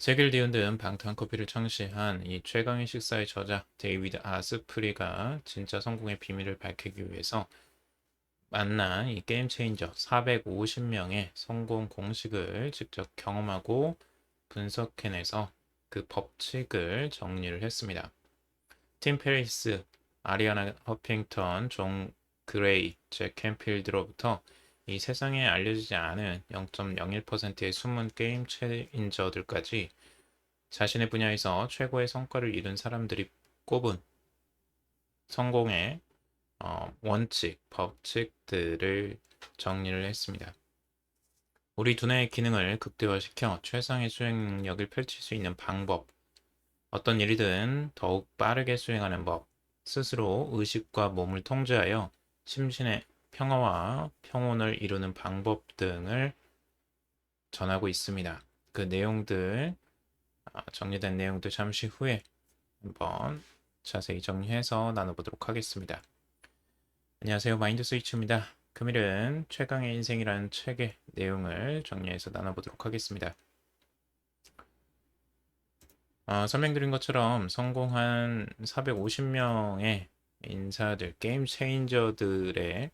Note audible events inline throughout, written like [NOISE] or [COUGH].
세계를 뒤흔든 방탄커피를 창시한 이 최강의 식사의 저자 데이비드 아스프리가 진짜 성공의 비밀을 밝히기 위해서 만난 이 게임 체인저 450명의 성공 공식을 직접 경험하고 분석해내서 그 법칙을 정리를 했습니다. 팀 페리스, 아리아나 허핑턴, 존 그레이, 잭 캠필드로부터 이 세상에 알려지지 않은 0.01%의 숨은 게임 체인저들까지 자신의 분야에서 최고의 성과를 이룬 사람들이 꼽은 성공의 어, 원칙, 법칙들을 정리를 했습니다. 우리 두뇌의 기능을 극대화시켜 최상의 수행 능력을 펼칠 수 있는 방법, 어떤 일이든 더욱 빠르게 수행하는 법, 스스로 의식과 몸을 통제하여 심신의 평화와 평온을 이루는 방법 등을 전하고 있습니다. 그 내용들, 아, 정리된 내용들 잠시 후에 한번 자세히 정리해서 나눠보도록 하겠습니다. 안녕하세요. 마인드 스위치입니다. 금일은 최강의 인생이라는 책의 내용을 정리해서 나눠보도록 하겠습니다. 어, 설명드린 것처럼 성공한 450명의 인사들, 게임 체인저들의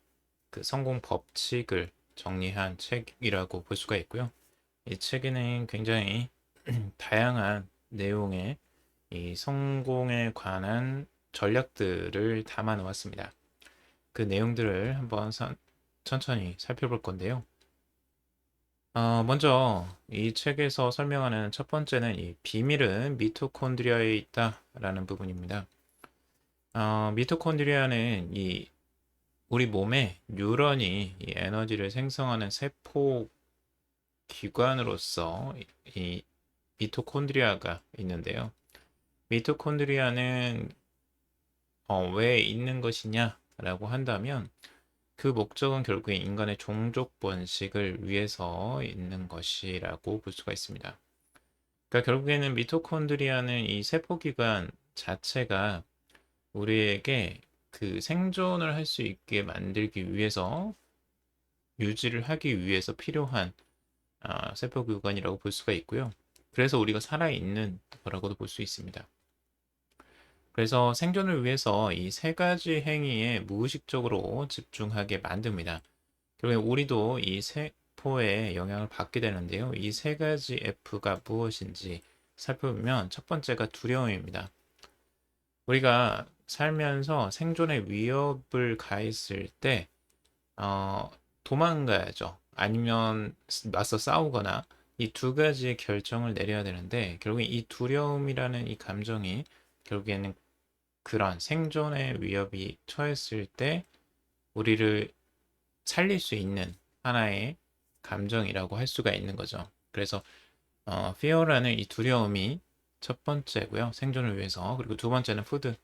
그 성공 법칙을 정리한 책이라고 볼 수가 있고요. 이 책에는 굉장히 [CLEARS THROAT] 다양한 내용의 이 성공에 관한 전략들을 담아 놓았습니다. 그 내용들을 한번 선, 천천히 살펴볼 건데요. 어, 먼저 이 책에서 설명하는 첫 번째는 이 비밀은 미토콘드리아에 있다라는 부분입니다. 어, 미토콘드리아는 이 우리 몸에 뉴런이 이 에너지를 생성하는 세포 기관으로서 이, 이 미토콘드리아가 있는데요. 미토콘드리아는 어, 왜 있는 것이냐라고 한다면 그 목적은 결국에 인간의 종족 번식을 위해서 있는 것이라고 볼 수가 있습니다. 그러니까 결국에는 미토콘드리아는 이 세포기관 자체가 우리에게 그 생존을 할 수 있게 만들기 위해서 유지를 하기 위해서 필요한 아, 세포기관이라고 볼 수가 있고요. 그래서 우리가 살아있는 거라고도 볼 수 있습니다. 그래서 생존을 위해서 이 세 가지 행위에 무의식적으로 집중하게 만듭니다. 결국에 우리도 이 세포의 영향을 받게 되는데요. 이 세 가지 F가 무엇인지 살펴보면 첫 번째가 두려움입니다. 우리가 살면서 생존의 위협을 가했을 때, 어, 도망가야죠. 아니면 맞서 싸우거나 이 두 가지의 결정을 내려야 되는데, 결국에 이 두려움이라는 이 감정이 결국에는 그런 생존의 위협이 처했을 때 우리를 살릴 수 있는 하나의 감정이라고 할 수가 있는 거죠. 그래서 어, fear라는 이 두려움이 첫 번째고요. 생존을 위해서. 그리고 두 번째는 푸드.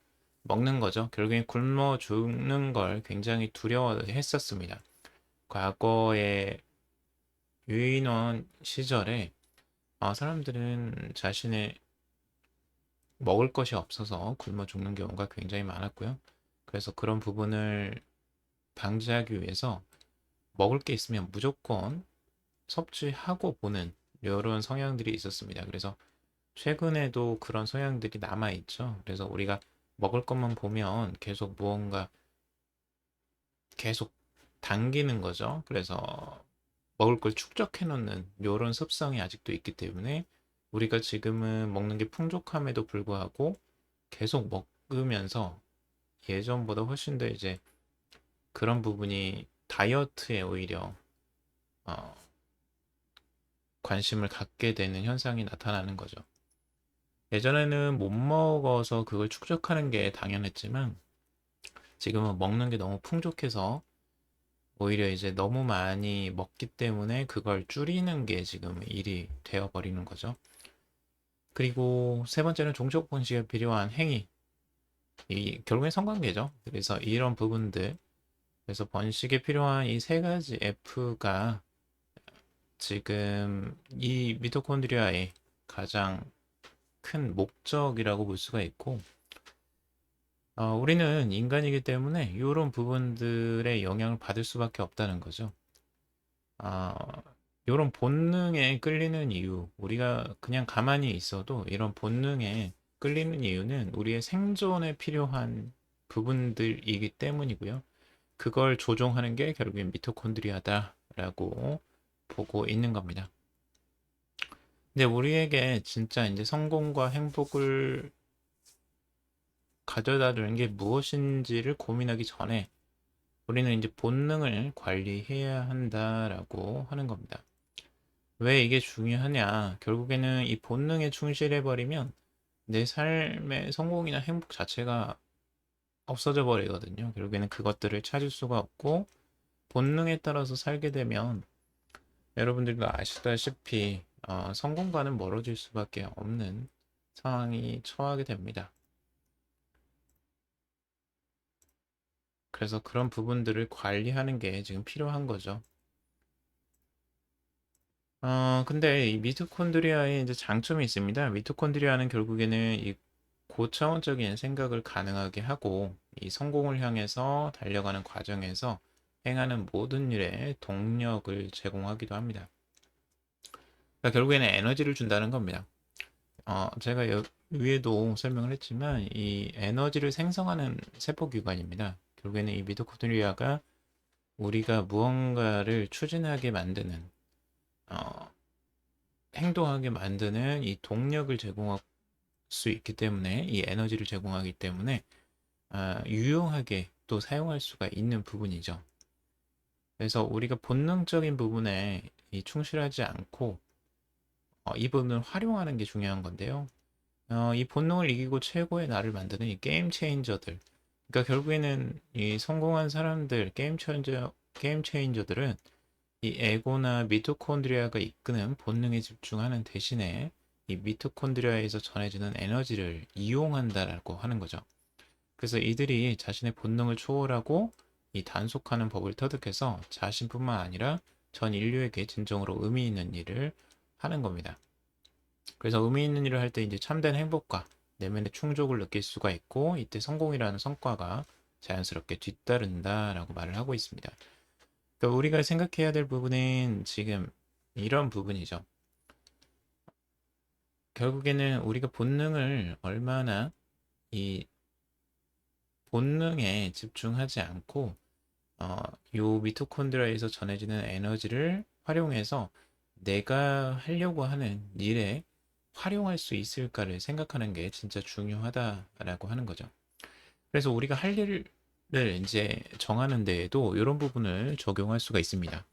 먹는 거죠. 결국엔 굶어 죽는 걸 굉장히 두려워했었습니다. 과거의 유인원 시절에 어, 사람들은 자신의 먹을 것이 없어서 굶어 죽는 경우가 굉장히 많았고요. 그래서 그런 부분을 방지하기 위해서 먹을 게 있으면 무조건 섭취하고 보는 이런 성향들이 있었습니다. 그래서 최근에도 그런 성향들이 남아 있죠. 그래서 우리가 먹을 것만 보면 계속 무언가 계속 당기는 거죠. 그래서 먹을 걸 축적해 놓는 이런 습성이 아직도 있기 때문에 우리가 지금은 먹는 게 풍족함에도 불구하고 계속 먹으면서 예전보다 훨씬 더 이제 그런 부분이 다이어트에 오히려 어, 관심을 갖게 되는 현상이 나타나는 거죠. 예전에는 못 먹어서 그걸 축적하는 게 당연했지만 지금은 먹는 게 너무 풍족해서 오히려 이제 너무 많이 먹기 때문에 그걸 줄이는 게 지금 일이 되어버리는 거죠. 그리고 세 번째는 종족 번식에 필요한 행위. 이 결국엔 성관계죠. 그래서 이런 부분들 그래서 번식에 필요한 이 세 가지 F가 지금 이 미토콘드리아의 가장 큰 목적이라고 볼 수가 있고 어, 우리는 인간이기 때문에 이런 부분들의 영향을 받을 수밖에 없다는 거죠. 어, 이런 본능에 끌리는 이유, 우리가 그냥 가만히 있어도 이런 본능에 끌리는 이유는 우리의 생존에 필요한 부분들이기 때문이고요. 그걸 조종하는 게 결국엔 미토콘드리아다라고 보고 있는 겁니다. 근데 우리에게 진짜 이제 성공과 행복을 가져다 주는 게 무엇인지를 고민하기 전에 우리는 이제 본능을 관리해야 한다라고 하는 겁니다. 왜 이게 중요하냐? 결국에는 이 본능에 충실해 버리면 내 삶의 성공이나 행복 자체가 없어져 버리거든요. 결국에는 그것들을 찾을 수가 없고 본능에 따라서 살게 되면 여러분들도 아시다시피 어, 성공과는 멀어질 수밖에 없는 상황이 처하게 됩니다. 그래서 그런 부분들을 관리하는 게 지금 필요한 거죠. 어, 근데 이 미토콘드리아에 이제 장점이 있습니다. 미토콘드리아는 결국에는 이 고차원적인 생각을 가능하게 하고 이 성공을 향해서 달려가는 과정에서 행하는 모든 일에 동력을 제공하기도 합니다. 그러니까 결국에는 에너지를 준다는 겁니다. 어, 제가 여, 위에도 설명을 했지만 이 에너지를 생성하는 세포기관입니다. 결국에는 이 미토콘드리아가 우리가 무언가를 추진하게 만드는 어, 행동하게 만드는 이 동력을 제공할 수 있기 때문에 이 에너지를 제공하기 때문에 어, 유용하게 또 사용할 수가 있는 부분이죠. 그래서 우리가 본능적인 부분에 이 충실하지 않고 어, 이 부분을 활용하는 게 중요한 건데요. 어, 이 본능을 이기고 최고의 나를 만드는 이 게임 체인저들. 그러니까 결국에는 이 성공한 사람들, 게임 체인저, 게임 체인저들은 이 에고나 미토콘드리아가 이끄는 본능에 집중하는 대신에 이 미토콘드리아에서 전해지는 에너지를 이용한다라고 하는 거죠. 그래서 이들이 자신의 본능을 초월하고 이 단속하는 법을 터득해서 자신뿐만 아니라 전 인류에게 진정으로 의미 있는 일을 하는 겁니다. 그래서 의미 있는 일을 할 때 이제 참된 행복과 내면의 충족을 느낄 수가 있고 이때 성공이라는 성과가 자연스럽게 뒤따른다라고 말을 하고 있습니다. 그러니까 우리가 생각해야 될 부분은 지금 이런 부분이죠. 결국에는 우리가 본능을 얼마나 이 본능에 집중하지 않고 어, 요 미토콘드리아에서 전해지는 에너지를 활용해서 내가 하려고 하는 일에 활용할 수 있을까를 생각하는 게 진짜 중요하다라고 하는 거죠. 그래서 우리가 할 일을 이제 정하는 데에도 이런 부분을 적용할 수가 있습니다.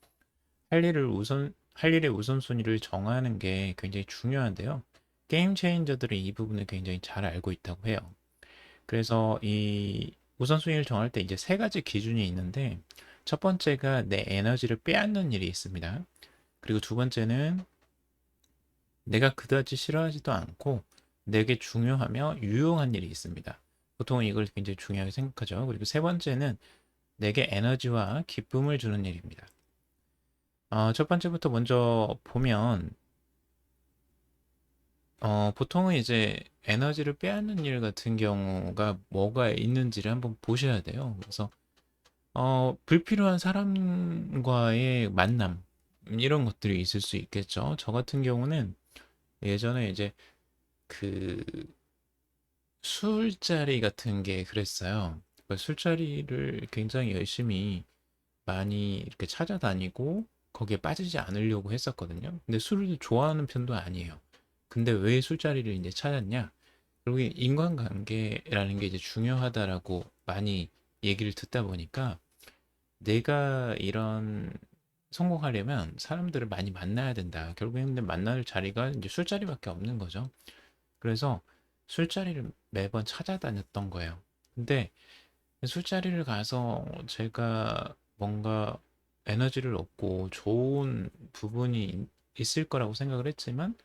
할 일을 우선 할 일의 우선순위를 정하는 게 굉장히 중요한데요. 게임 체인저들은 이 부분을 굉장히 잘 알고 있다고 해요. 그래서 이 우선순위를 정할 때 이제 세 가지 기준이 있는데 첫 번째가 내 에너지를 빼앗는 일이 있습니다. 그리고 두 번째는 내가 그다지 싫어하지도 않고 내게 중요하며 유용한 일이 있습니다. 보통은 이걸 굉장히 중요하게 생각하죠. 그리고 세 번째는 내게 에너지와 기쁨을 주는 일입니다. 어, 첫 번째부터 먼저 보면 어, 보통은 이제 에너지를 빼앗는 일 같은 경우가 뭐가 있는지를 한번 보셔야 돼요. 그래서 어, 불필요한 사람과의 만남 이런 것들이 있을 수 있겠죠. 저 같은 경우는 예전에 이제 그 술자리 같은 게 그랬어요. 그 술자리를 굉장히 열심히 많이 이렇게 찾아다니고 거기에 빠지지 않으려고 했었거든요. 근데 술을 좋아하는 편도 아니에요. 근데 왜 술자리를 이제 찾았냐? 그리고 인간관계라는 게 이제 중요하다라고 많이 얘기를 듣다 보니까 내가 이런 성공하려면 사람들을 많이 만나야 된다. 결국에는 만날 자리가 이제 술자리밖에 없는 거죠. 그래서 술자리를 매번 찾아다녔던 거예요. 근데 술자리를 가서 제가 뭔가 에너지를 얻고 좋은 부분이 있을 거라고 생각을 했지만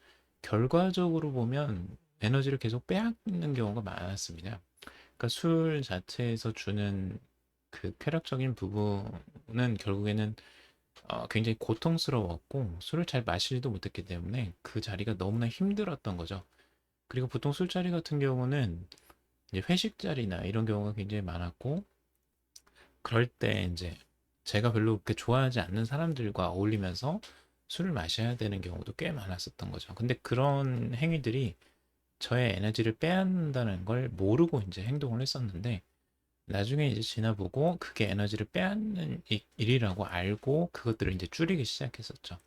결과적으로 보면 에너지를 계속 빼앗는 경우가 많았습니다. 그러니까 술 자체에서 주는 그 쾌락적인 부분은 결국에는 어, 굉장히 고통스러웠고 술을 잘 마시지도 못했기 때문에 그 자리가 너무나 힘들었던 거죠. 그리고 보통 술자리 같은 경우는 이제 회식 자리나 이런 경우가 굉장히 많았고 그럴 때 이제 제가 별로 그렇게 좋아하지 않는 사람들과 어울리면서 술을 마셔야 되는 경우도 꽤 많았었던 거죠. 근데 그런 행위들이 저의 에너지를 빼앗는다는 걸 모르고 이제 행동을 했었는데 나중에 이제 지나보고 그게 에너지를 빼앗는 이- 일이라고 알고 그것들을 이제 줄이기 시작했었죠.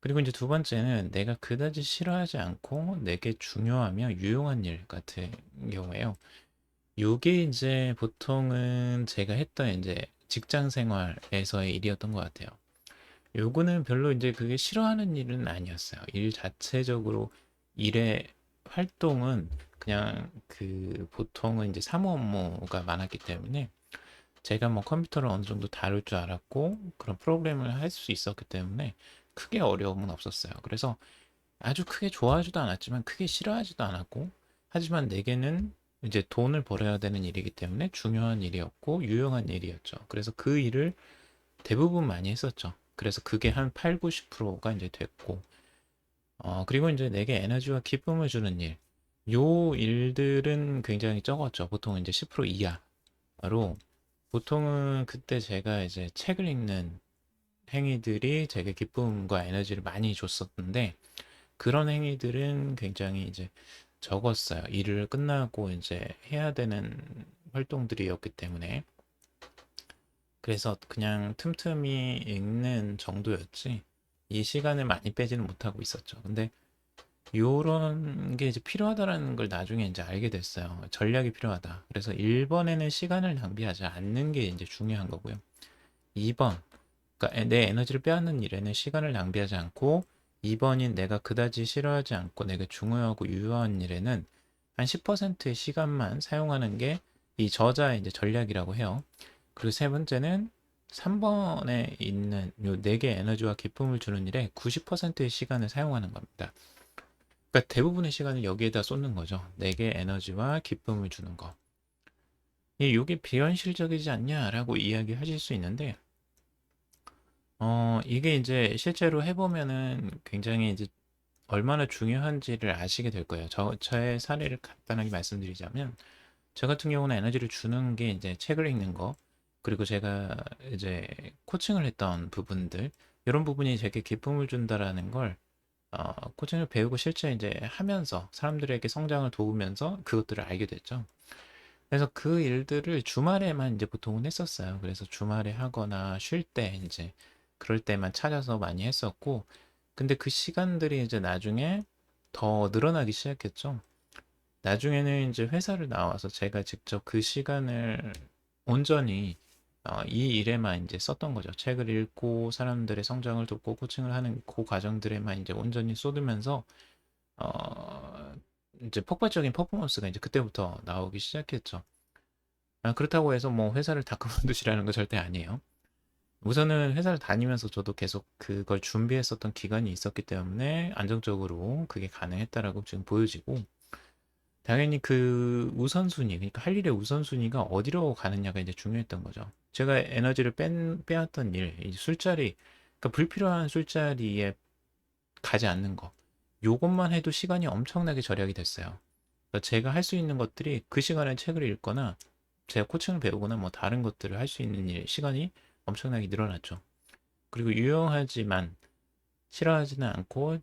그리고 이제 두 번째는 내가 그다지 싫어하지 않고 내게 중요하며 유용한 일 같은 경우에요. 요게 이제 보통은 제가 했던 이제 직장 생활에서의 일이었던 것 같아요. 요거는 별로 이제 그게 싫어하는 일은 아니었어요. 일 자체적으로 일의 활동은 그냥 그 보통은 이제 사무 업무가 많았기 때문에 제가 뭐 컴퓨터를 어느 정도 다룰 줄 알았고 그런 프로그램을 할 수 있었기 때문에 크게 어려움은 없었어요. 그래서 아주 크게 좋아하지도 않았지만 크게 싫어하지도 않았고 하지만 내게는 이제 돈을 벌어야 되는 일이기 때문에 중요한 일이었고 유용한 일이었죠. 그래서 그 일을 대부분 많이 했었죠. 그래서 그게 한 8, 90%가 이제 됐고 어, 그리고 이제 내게 에너지와 기쁨을 주는 일. 요 일들은 굉장히 적었죠. 보통 이제 10% 이하로 보통은 그때 제가 이제 책을 읽는 행위들이 제게 기쁨과 에너지를 많이 줬었는데 그런 행위들은 굉장히 이제 적었어요. 일을 끝나고 이제 해야 되는 활동들이었기 때문에 그래서 그냥 틈틈이 읽는 정도였지 이 시간을 많이 빼지는 못하고 있었죠. 근데 요런 게 이제 필요하다라는 걸 나중에 이제 알게 됐어요. 전략이 필요하다. 그래서 1번에는 시간을 낭비하지 않는 게 이제 중요한 거고요. 2번, 그러니까 내 에너지를 빼앗는 일에는 시간을 낭비하지 않고 2번인 내가 그다지 싫어하지 않고 내가 중요하고 유효한 일에는 한 10%의 시간만 사용하는 게 이 저자의 이제 전략이라고 해요. 그리고 세 번째는 3번에 있는 요 내게 에너지와 기쁨을 주는 일에 90%의 시간을 사용하는 겁니다. 그러니까 대부분의 시간을 여기에다 쏟는 거죠. 내게 에너지와 기쁨을 주는 거. 이 요게 비현실적이지 않냐라고 이야기하실 수 있는데 어 이게 이제 실제로 해보면은 굉장히 이제 얼마나 중요한지를 아시게 될 거예요. 저 저의 사례를 간단하게 말씀드리자면 저 같은 경우는 에너지를 주는 게 이제 책을 읽는 거 그리고 제가 이제 코칭을 했던 부분들 이런 부분이 제게 기쁨을 준다라는 걸 어, 코칭을 배우고 실제 이제 하면서 사람들에게 성장을 도우면서 그것들을 알게 됐죠. 그래서 그 일들을 주말에만 이제 보통은 했었어요. 그래서 주말에 하거나 쉴 때 이제 그럴 때만 찾아서 많이 했었고, 근데 그 시간들이 이제 나중에 더 늘어나기 시작했죠. 나중에는 이제 회사를 나와서 제가 직접 그 시간을 온전히 어, 이 일에만 이제 썼던 거죠. 책을 읽고 사람들의 성장을 돕고 코칭을 하는 그 과정들에만 이제 온전히 쏟으면서 어, 이제 폭발적인 퍼포먼스가 이제 그때부터 나오기 시작했죠. 아, 그렇다고 해서 뭐 회사를 다 [LAUGHS] 그만두시라는 거 절대 아니에요. 우선은 회사를 다니면서 저도 계속 그걸 준비했었던 기간이 있었기 때문에 안정적으로 그게 가능했다라고 지금 보여지고 당연히 그 우선순위, 그러니까 할 일의 우선순위가 어디로 가느냐가 이제 중요했던 거죠. 제가 에너지를 뺀, 빼앗던 일, 이 술자리, 그러니까 불필요한 술자리에 가지 않는 거. 요것만 해도 시간이 엄청나게 절약이 됐어요. 그러니까 제가 할 수 있는 것들이 그 시간에 책을 읽거나 제가 코칭을 배우거나 뭐 다른 것들을 할 수 있는 일, 시간이 엄청나게 늘어났죠. 그리고 유용하지만 싫어하지는 않고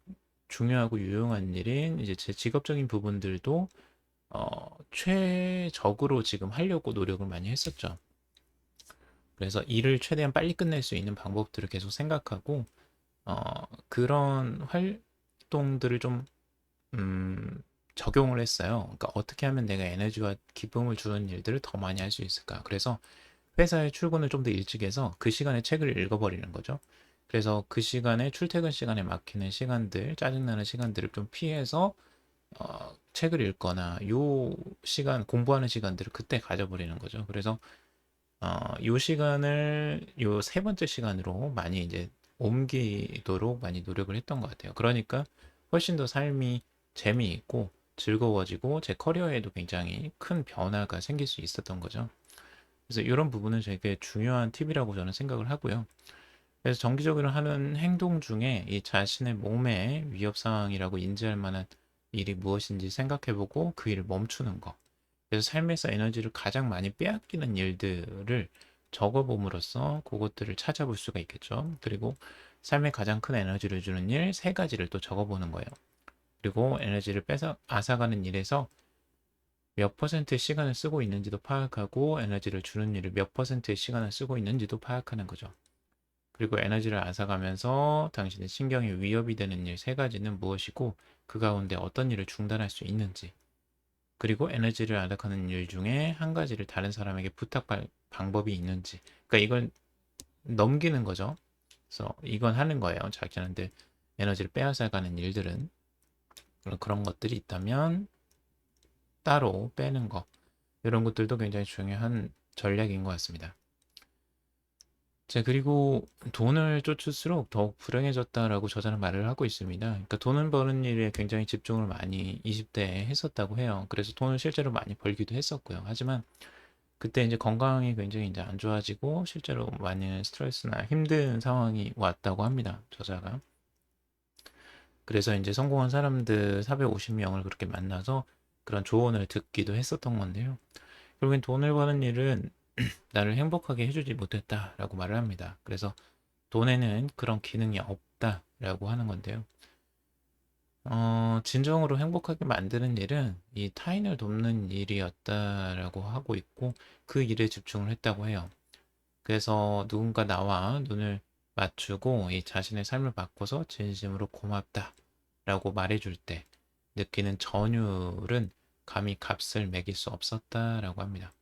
중요하고 유용한 일인 이제 제 직업적인 부분들도 어, 최적으로 지금 하려고 노력을 많이 했었죠. 그래서 일을 최대한 빨리 끝낼 수 있는 방법들을 계속 생각하고 어, 그런 활동들을 좀 음, 적용을 했어요. 그러니까 어떻게 하면 내가 에너지와 기쁨을 주는 일들을 더 많이 할 수 있을까? 그래서 회사에 출근을 좀 더 일찍 해서 그 시간에 책을 읽어버리는 거죠. 그래서 그 시간에 출퇴근 시간에 막히는 시간들, 짜증나는 시간들을 좀 피해서 어, 책을 읽거나 요 시간 공부하는 시간들을 그때 가져버리는 거죠. 그래서 어, 요 시간을 요 세 번째 시간으로 많이 이제 옮기도록 많이 노력을 했던 것 같아요. 그러니까 훨씬 더 삶이 재미있고 즐거워지고 제 커리어에도 굉장히 큰 변화가 생길 수 있었던 거죠. 그래서 이런 부분은 되게 중요한 팁이라고 저는 생각을 하고요. 그래서 정기적으로 하는 행동 중에 이 자신의 몸의 위협 상황이라고 인지할 만한 일이 무엇인지 생각해보고 그 일을 멈추는 거. 그래서 삶에서 에너지를 가장 많이 빼앗기는 일들을 적어봄으로써 그것들을 찾아볼 수가 있겠죠. 그리고 삶에 가장 큰 에너지를 주는 일 세 가지를 또 적어보는 거예요. 그리고 에너지를 뺏어 앗아가는 일에서 몇 퍼센트의 시간을 쓰고 있는지도 파악하고 에너지를 주는 일을 몇 퍼센트의 시간을 쓰고 있는지도 파악하는 거죠. 그리고 에너지를 앗아가면서 당신의 신경에 위협이 되는 일 세 가지는 무엇이고 그 가운데 어떤 일을 중단할 수 있는지 그리고 에너지를 앗아가는 일 중에 한 가지를 다른 사람에게 부탁할 방법이 있는지 그러니까 이걸 넘기는 거죠. 그래서 이건 하는 거예요. 자기한테 에너지를 빼앗아가는 일들은 그런 것들이 있다면 따로 빼는 거 이런 것들도 굉장히 중요한 전략인 것 같습니다. 자, 그리고 돈을 쫓을수록 더욱 불행해졌다라고 저자는 말을 하고 있습니다. 그러니까 돈을 버는 일에 굉장히 집중을 많이 20대에 했었다고 해요. 그래서 돈을 실제로 많이 벌기도 했었고요. 하지만 그때 이제 건강이 굉장히 이제 안 좋아지고 실제로 많은 스트레스나 힘든 상황이 왔다고 합니다. 저자가. 그래서 이제 성공한 사람들 450명을 그렇게 만나서 그런 조언을 듣기도 했었던 건데요. 결국엔 돈을 버는 일은 [CLEARS THROAT] 나를 행복하게 해주지 못했다라고 말을 합니다. 그래서 돈에는 그런 기능이 없다라고 하는 건데요. 어, 진정으로 행복하게 만드는 일은 이 타인을 돕는 일이었다라고 하고 있고 그 일에 집중을 했다고 해요. 그래서 누군가 나와 눈을 맞추고 이 자신의 삶을 바꿔서 진심으로 고맙다라고 말해줄 때 느끼는 전율은 감히 값을 매길 수 없었다라고 합니다.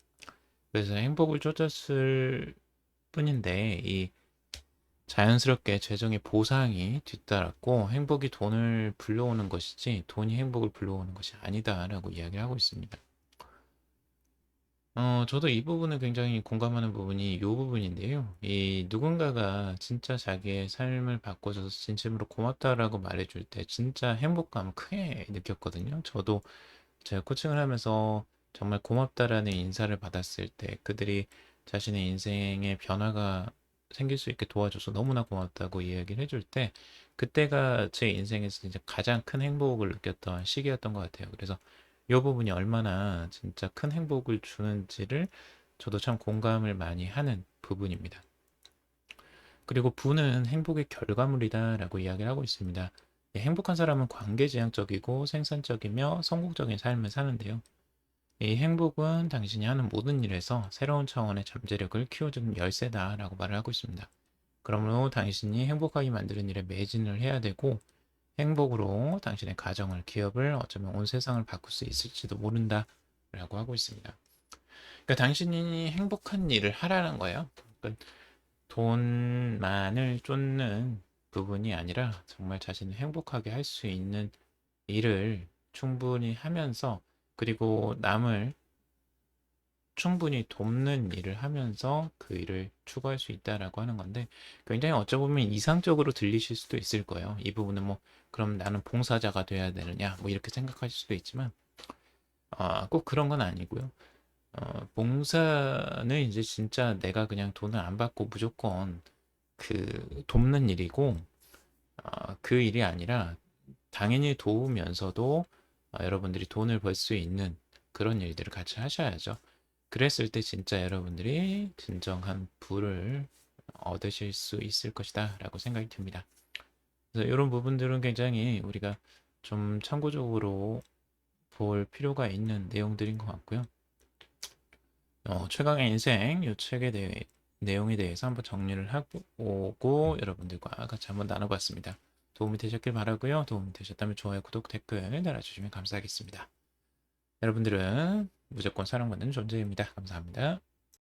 그래서 행복을 쫓았을 뿐인데 이 자연스럽게 재정의 보상이 뒤따랐고 행복이 돈을 불러오는 것이지 돈이 행복을 불러오는 것이 아니다라고 이야기를 하고 있습니다. 어, 저도 이 부분은 굉장히 공감하는 부분이 이 부분인데요. 이 누군가가 진짜 자기의 삶을 바꿔줘서 진심으로 고맙다라고 말해줄 때 진짜 행복감 크게 느꼈거든요. 저도 제가 코칭을 하면서 정말 고맙다라는 인사를 받았을 때 그들이 자신의 인생의 변화가 생길 수 있게 도와줘서 너무나 고맙다고 이야기를 해줄 때 그때가 제 인생에서 진짜 가장 큰 행복을 느꼈던 시기였던 것 같아요. 그래서 이 부분이 얼마나 진짜 큰 행복을 주는지를 저도 참 공감을 많이 하는 부분입니다. 그리고 부는 행복의 결과물이다라고 이야기를 하고 있습니다. 예, 행복한 사람은 관계지향적이고 생산적이며 성공적인 삶을 사는데요. 이 행복은 당신이 하는 모든 일에서 새로운 차원의 잠재력을 키워주는 열쇠다 라고 말을 하고 있습니다. 그러므로 당신이 행복하게 만드는 일에 매진을 해야 되고 행복으로 당신의 가정을, 기업을 어쩌면 온 세상을 바꿀 수 있을지도 모른다 라고 하고 있습니다. 그러니까 당신이 행복한 일을 하라는 거예요. 그러니까 돈만을 쫓는 부분이 아니라 정말 자신을 행복하게 할 수 있는 일을 충분히 하면서 그리고 남을 충분히 돕는 일을 하면서 그 일을 추구할 수 있다라고 하는 건데 굉장히 어쩌보면 이상적으로 들리실 수도 있을 거예요. 이 부분은 뭐 그럼 나는 봉사자가 돼야 되느냐 뭐 이렇게 생각하실 수도 있지만 아, 꼭 그런 건 아니고요. 어, 봉사는 이제 진짜 내가 그냥 돈을 안 받고 무조건 그 돕는 일이고 어, 그 일이 아니라 당연히 도우면서도 어, 여러분들이 돈을 벌 수 있는 그런 일들을 같이 하셔야죠. 그랬을 때 진짜 여러분들이 진정한 부를 얻으실 수 있을 것이다 라고 생각이 듭니다. 그래서 이런 부분들은 굉장히 우리가 좀 참고적으로 볼 필요가 있는 내용들인 것 같고요. 어, 최강의 인생 이 책에 대해 내용에 대해서 한번 정리를 하고 오고 여러분들과 같이 한번 나눠봤습니다. 도움이 되셨길 바라고요. 도움이 되셨다면 좋아요, 구독, 댓글 달아주시면 감사하겠습니다. 여러분들은 무조건 사랑받는 존재입니다. 감사합니다.